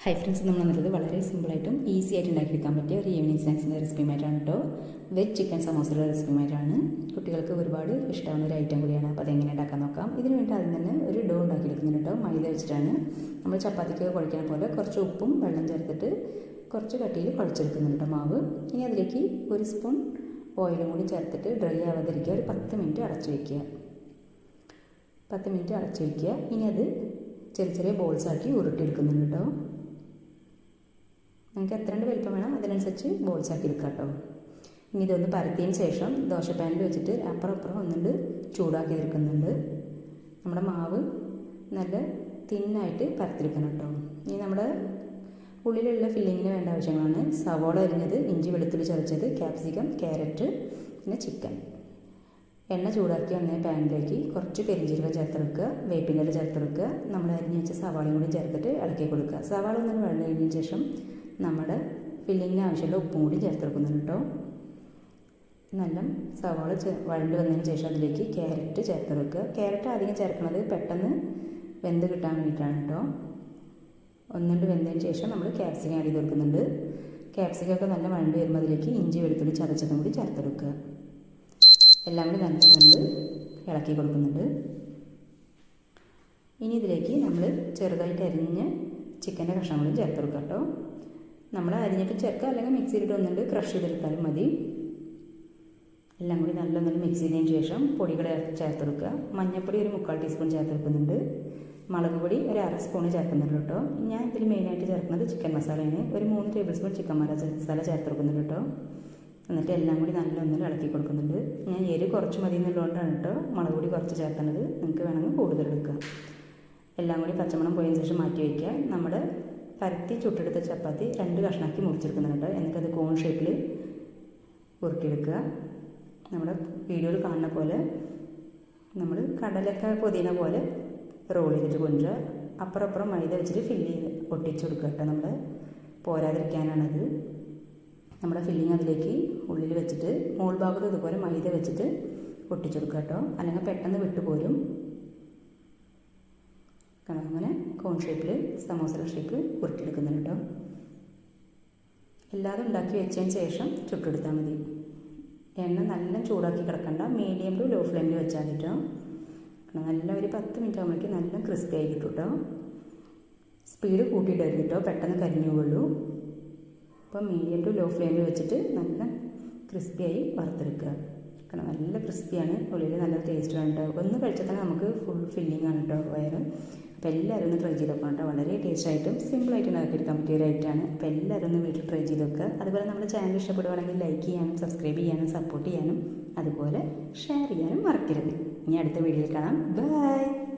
Hi friends നമ്മൾ വന്നിട്ടുള്ളത് വളരെ സിമ്പിളായിട്ടും ഈസി ആയിട്ട് ഉണ്ടാക്കിയെടുക്കാൻ പറ്റിയ ഒരു ഈവനിങ് സ്നാക്സിന്റെ റെസിപ്പിയുമായിട്ടാണ് കേട്ടോ വെജ് ചിക്കൻ സമോസയുടെ റെസിപ്പിയുമായിട്ടാണ് കുട്ടികൾക്ക് ഒരുപാട് ഇഷ്ടമാവുന്ന ഒരു ഐറ്റം കൂടിയാണ്. അപ്പോൾ അതെങ്ങനെ ഉണ്ടാക്കാൻ നോക്കാം. ഇതിന് വേണ്ടി ആദ്യം തന്നെ ഒരു ഡോ ഉണ്ടാക്കിയെടുക്കുന്നുണ്ട് കേട്ടോ മൈദ വെച്ചിട്ടാണ്. നമ്മൾ ചപ്പാത്തിക്ക് കുഴക്കുന്ന പോലെ കുറച്ച് ഉപ്പും വെള്ളം ചേർത്തിട്ട് കുറച്ച് കട്ടിയിൽ കുഴച്ചെടുക്കുന്നുണ്ട് മാവ്. ഇനി അതിലേക്ക് ഒരു സ്പൂൺ ഓയിലും കൂടി ചേർത്തിട്ട് ഡ്രൈ ആവാതിരിക്കുക ഒരു പത്ത് മിനിറ്റ് അടച്ചു വയ്ക്കുക പത്ത് മിനിറ്റ് അടച്ചു വയ്ക്കുക ഇനി അത് ചെറിയ ചെറിയ ബോൾസ് ആക്കി ഉരുട്ടിയെടുക്കുന്നുണ്ട് കേട്ടോ നിങ്ങൾക്ക് എത്ര രണ്ട് വലിപ്പം വേണം അതിനനുസരിച്ച് ബോൾസ് ആക്കി എടുക്കാം കേട്ടോ ഇനി ഇതൊന്ന് പരത്തിയതിന് ശേഷം ദോശ പാനിൽ വെച്ചിട്ട് അപ്പുറം അപ്പുറം ഒന്നുണ്ട് ചൂടാക്കി എടുക്കുന്നുണ്ട്. നമ്മുടെ മാവ് നല്ല തിന്നായിട്ട് പരത്തിരിക്കണം കേട്ടോ. ഇനി നമ്മുടെ ഉള്ളിലുള്ള ഫില്ലിങ്ങിന് വേണ്ട ആവശ്യങ്ങളാണ്. സവോള അരിഞ്ഞത് ഇഞ്ചി വെളുത്തുള്ളി ചതച്ചത് ക്യാപ്സിക്കം ക്യാരറ്റ് പിന്നെ ചിക്കൻ എണ്ണ ചൂടാക്കി വന്ന പാനിലേക്ക് കുറച്ച് പെരിഞ്ചീരകം ചേർത്ത് വെക്കുക വേപ്പിന്റെ ഇല ചേർത്ത് വെക്കുക നമ്മൾ അരിഞ്ഞ് വെച്ച സവാളയും കൂടി ചേർത്തിട്ട് ഇളക്കി കൊടുക്കുക. സവാള ഒന്ന് വെള്ളം കഴിഞ്ഞതിന് ശേഷം നമ്മുടെ ഫില്ലിങ്ങിന് ആവശ്യമുള്ള ഉപ്പും കൂടി ചേർത്ത് വെക്കുന്നുണ്ട് കേട്ടോ. നല്ല സവാള വഴണ്ട് വന്നതിന് ശേഷം അതിലേക്ക് ക്യാരറ്റ് ചേർത്ത് വെക്കുക ക്യാരറ്റ് ആദ്യം ചേർക്കുന്നത് പെട്ടെന്ന് വെന്ത് കിട്ടാൻ വേണ്ടിയിട്ടാണ് കേട്ടോ. ഒന്നുകൊണ്ട് വെന്തതിന് ശേഷം നമ്മൾ ക്യാപ്സിക്കം ആഡ് ചെയ്ത് കൊടുക്കുന്നുണ്ട്. ക്യാപ്സിക്കം ഒക്കെ നല്ല വഴണ്ട് വരുമ്പോൾ അതിലേക്ക് ഇഞ്ചി വെളുത്തുള്ളി ചതച്ചതും കൂടി ചേർത്തെടുക്കുക. എല്ലാം കൂടി നല്ല കണ്ട് ഇളക്കി കൊടുക്കുന്നുണ്ട്. ഇനി ഇതിലേക്ക് നമ്മൾ ചെറുതായിട്ട് അരിഞ്ഞ് ചിക്കന്റെ കഷ്ണങ്ങളും ചേർത്ത് കൊടുക്കാം കേട്ടോ. നമ്മൾ അരിഞ്ഞിട്ട് ചേർക്കുക അല്ലെങ്കിൽ മിക്സിയിലിട്ട് ഒന്നുണ്ട് ക്രഷ് ചെയ്തെടുത്താലും മതി. എല്ലാം കൂടി നല്ലൊന്നും മിക്സ് ചെയ്തതിന് ശേഷം പൊടികൾ ചേർത്ത് കൊടുക്കുക മഞ്ഞൾപ്പൊടി ഒരു മുക്കാൽ ടീസ്പൂൺ ചേർത്ത് വെക്കുന്നുണ്ട് മുളക് പൊടി ഒരു അര സ്പൂൺ ചേർക്കുന്നുണ്ട് കേട്ടോ. ഞാൻ ഇതിൽ മെയിനായിട്ട് ചേർക്കുന്നത് ചിക്കൻ മസാലയാണ് ഒരു മൂന്ന് ടേബിൾ സ്പൂൺ ചിക്കൻ മസാല ചേർത്ത് കൊടുക്കുന്നുണ്ട് കേട്ടോ. എന്നിട്ട് എല്ലാം കൂടി നല്ല ഒന്നും ഇളക്കി കൊടുക്കുന്നുണ്ട്. ഞാൻ എരി കുറച്ച് മതി എന്നുള്ളതുകൊണ്ടാണ് കേട്ടോ മുളക് പൊടി കുറച്ച് ചേർക്കുന്നത്. നിങ്ങൾക്ക് വേണമെങ്കിൽ കൂടുതൽ എടുക്കുക എല്ലാം കൂടി പച്ചമണം പോയതിന് ശേഷം മാറ്റി വയ്ക്കുക. നമ്മുടെ പരത്തി ചുട്ടെടുത്ത ചപ്പാത്തി രണ്ട് കഷ്ണാക്കി മുറിച്ചെടുക്കുന്നുണ്ട്. എന്നിട്ടത് കോൺ ഷേപ്പിൽ ഉരുട്ടിയെടുക്കുക നമ്മുടെ വീഡിയോയിൽ കാണുന്ന പോലെ നമ്മൾ കടലക്ക പൊതിന പോലെ റോൾ ചെയ്തിട്ട് കൊണ്ടുവരിക അപ്പുറം അപ്പുറം മൈദ വെച്ചിട്ട് ഫില്ല് ചെയ്ത് ഒട്ടിച്ചു കൊടുക്കുക കേട്ടോ നമ്മൾ. പോരാതിരിക്കാനാണത്. നമ്മുടെ ഫില്ലിങ് അതിലേക്ക് ഉള്ളിൽ വെച്ചിട്ട് മോൾ ഭാഗത്ത് ഇതുപോലെ മൈദ വെച്ചിട്ട് ഒട്ടിച്ചെടുക്കുക കേട്ടോ. അല്ലെങ്കിൽ പെട്ടെന്ന് വിട്ടുപോരും. കാരണം അങ്ങനെ കോൺ ഷേപ്പിൽ സമോസ ഷേപ്പിൽ ഉരുട്ടിയെടുക്കുന്നുണ്ട് കേട്ടോ. എല്ലാതും ഉണ്ടാക്കി വെച്ചതിന് ശേഷം ചുട്ടെടുത്താൽ മതി. എണ്ണ നല്ല ചൂടാക്കി കിടക്കണ്ട. മീഡിയം ടു ലോ ഫ്ലെയിമിൽ വെച്ചാൽ കേട്ടോ. നല്ല ഒരു പത്ത് മിനിറ്റ് ആകുമ്പോഴേക്കും നല്ല ക്രിസ്പി ആയി കിട്ടും കേട്ടോ. സ്പീഡ് കൂട്ടിയിട്ടായിരുന്നു കേട്ടോ. പെട്ടെന്ന് കരിഞ്ഞു പോകുള്ളൂ അപ്പോൾ മീഡിയം ടു ലോ ഫ്ലെയിമിൽ വെച്ചിട്ട് നല്ല ക്രിസ്പിയായി വറുത്തെടുക്കുക. കാരണം നല്ല ക്രിസ്പിയാണ് ഉള്ളിൽ നല്ല ടേസ്റ്റാണ് കേട്ടോ. ഒന്ന് കഴിച്ചാൽ തന്നെ നമുക്ക് ഫുൾ ഫില്ലിംഗ് ആണ് കേട്ടോ വയറ്. അപ്പോൾ എല്ലാവരും ഒന്ന് ട്രൈ ചെയ്ത് നോക്കണം കേട്ടോ വളരെ ടേസ്റ്റായിട്ടും സിമ്പിളായിട്ട് ഉണ്ടാക്കിയെടുക്കാൻ പറ്റിയ ഒരു ഐറ്റമാണ് അപ്പോൾ എല്ലാവരും ഒന്ന് വീട്ടിൽ ട്രൈ ചെയ്ത് നോക്കുക അതുപോലെ നമ്മുടെ ചാനൽ ഇഷ്ടപ്പെടുവാണെങ്കിൽ ലൈക്ക് ചെയ്യാനും സബ്സ്ക്രൈബ് ചെയ്യാനും സപ്പോർട്ട് ചെയ്യാനും അതുപോലെ ഷെയർ ചെയ്യാനും മറക്കരുത്. ഇനി അടുത്ത വീഡിയോയിൽ കാണാം. ബൈ